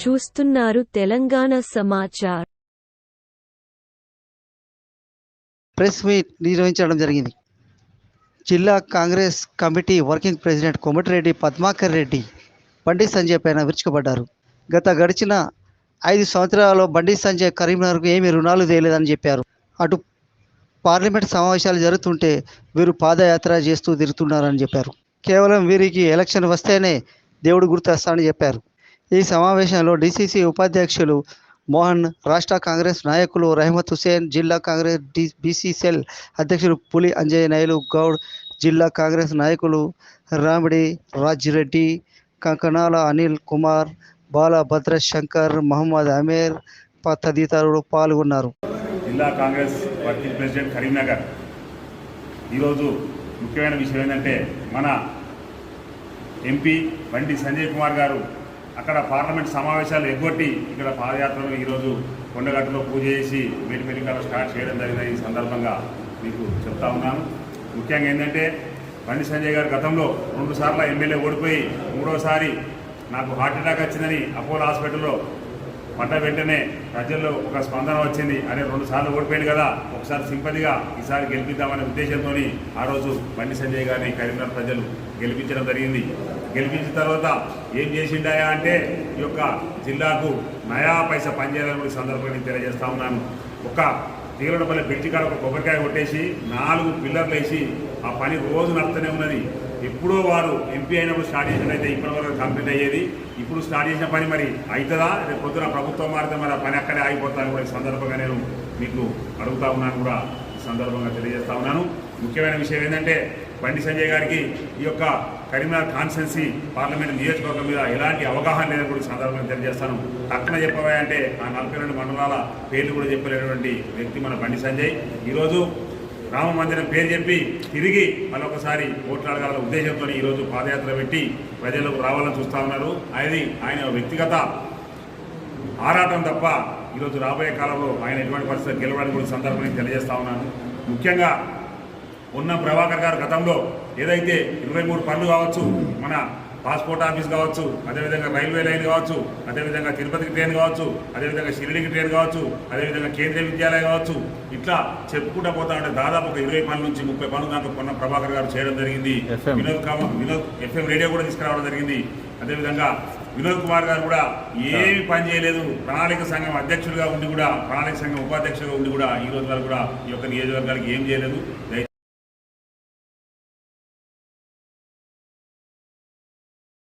చూస్తున్నారు Telangana Samachar. Press meet నిర్వహించడం జరిగింది. జిల్లా Congress committee working president Komatireddy Padmakar Reddy Bandi Sanjay పైన విరుచుకుపడ్డారు. గత గడిచిన ఐదు సంవత్సరాల్లో బండి సంజయ్ కరీంనగర్కు ఏమీ రుణాలు తేలేదని చెప్పారు. అటు పార్లమెంట్ సమావేశాలు జరుగుతుంటే వీరు పాదయాత్ర చేస్తూ తిరుగుతున్నారని చెప్పారు. కేవలం వీరికి ఎలక్షన్ వస్తేనే దేవుడు గుర్తొస్తాడని చెప్పారు. ఈ సమావేశంలో డిసిసి ఉపాధ్యక్షులు మోహన్ రాష్ట్ర కాంగ్రెస్ నాయకులు రహమత్ హుసేన్ జిల్లా కాంగ్రెస్ డి బీసీసీఎల్ అధ్యక్షులు పులి అంజయ్ నాయులు గౌడ్ జిల్లా కాంగ్రెస్ నాయకులు రామిడి రాజిరెడ్డి కంకణాల అనిల్ కుమార్ బాల భద్ర శంకర్ మహమ్మద్ అమీర్ ప- తదితరులు పాల్గొన్నారు. జిల్లా కాంగ్రెస్ వర్కింగ్ ప్రెసిడెంట్ కరీంనగర్. ఈరోజు ముఖ్యమైన విషయం ఏంటంటే మన ఎంపీ బండి సంజయ్ కుమార్ గారు అక్కడ పార్లమెంట్ సమావేశాలు ఎగ్గొట్టి ఇక్కడ పాదయాత్రలు ఈరోజు కొండగట్టులో పూజ చేసి మెల్లిమెల్లిగా స్టార్ట్ చేయడం జరిగిన ఈ సందర్భంగా మీకు చెప్తా ఉన్నాను. ముఖ్యంగా ఏంటంటే బండి సంజయ్ గారు గతంలో రెండుసార్లు ఎమ్మెల్యే ఓడిపోయి మూడోసారి నాకు హార్ట్ అటాక్ వచ్చిందని అపోలో హాస్పిటల్లో పడ్డ వెంటనే ప్రజల్లో ఒక స్పందన వచ్చింది. అనే రెండు సార్లు ఓడిపోయింది కదా ఒకసారి సింపతిగా ఈసారి గెలిపిద్దామనే ఉద్దేశంతో ఆ రోజు బండి సంజయ్ గారిని కరీంనగర్ ప్రజలు గెలిపించడం జరిగింది. గెలిపించిన తర్వాత ఏం చేసిండాయా అంటే ఈ యొక్క జిల్లాకు నయా పైసా పనిచేయాలని సందర్భంగా తెలియజేస్తా ఉన్నాను. ఒక తీగలపల్లి బ్రిడ్జి కాడ ఒక కొబ్బరికాయ కొట్టేసి నాలుగు పిల్లర్లు వేసి ఆ పని రోజు నడుతూనే ఉన్నది. ఎప్పుడో వారు ఎంపీ అయినప్పుడు స్టార్ట్ చేసినట్టయితే ఇప్పటివరకు కంప్లీట్ అయ్యేది. ఇప్పుడు స్టార్ట్ చేసిన పని మరి అవుతుందా రేపు పొద్దున ప్రభుత్వం మారితే మరి ఆ పని అక్కడే ఆగిపోతాను కూడా ఈ సందర్భంగా నేను మీకు అడుగుతా ఉన్నాను కూడా ఈ సందర్భంగా తెలియజేస్తా ఉన్నాను. ముఖ్యమైన విషయం ఏంటంటే బండి సంజయ్ గారికి ఈ యొక్క కరీంనగర్ కాన్స్టెన్సీ పార్లమెంట్ నియోజకవర్గం మీద ఎలాంటి అవగాహన లేదని కూడా సందర్భంగా తెలియజేస్తాను. తక్కువ చెప్పవా అంటే ఆ నలభై రెండు మండలాల పేర్లు కూడా చెప్పలేనటువంటి వ్యక్తి మన బండి సంజయ్. ఈరోజు రామ మందిరం పేరు చెప్పి తిరిగి మరొకసారి ఓట్లు అడగాలన్న ఉద్దేశంతో ఈరోజు పాదయాత్ర పెట్టి ప్రజలకు రావాలని చూస్తా ఉన్నారు. అది ఆయన వ్యక్తిగత ఆరాటం తప్ప ఈరోజు రాబోయే కాలంలో ఆయన ఎటువంటి పరిస్థితి గెలవడానికి కూడా సందర్భంగా తెలియజేస్తా ఉన్నాను. ముఖ్యంగా ఉన్న ప్రభాకర్ గారు గతంలో ఏదైతే ఇరవై మూడు పనులు కావచ్చు మన పాస్పోర్ట్ ఆఫీస్ కావచ్చు అదేవిధంగా రైల్వే లైన్ కావచ్చు అదేవిధంగా తిరుపతికి ట్రైన్ కావచ్చు అదేవిధంగా షిరిడికి ట్రైన్ కావచ్చు అదేవిధంగా కేంద్రీయ విద్యాలయం కావచ్చు ఇట్లా చెప్పుకుంటూ పోతా ఉంటే దాదాపు ఒక ఇరవై పనుల నుంచి ముప్పై పనులు దాకా పొన్న ప్రభాకర్ గారు చేయడం జరిగింది. వినోద్ కామ వినోద్ ఎఫ్ఎం రేడియో కూడా తీసుకురావడం జరిగింది. అదేవిధంగా వినోద్ కుమార్ గారు కూడా ఏమి పని చేయలేదు. ప్రణాళిక సంఘం అధ్యక్షుడిగా ఉండి కూడా ప్రణాళిక సంఘం ఉపాధ్యక్షుడిగా ఉండి కూడా ఈ రోజు వరకు కూడా ఈ యొక్క నియోజకవర్గానికి ఏం చేయలేదు.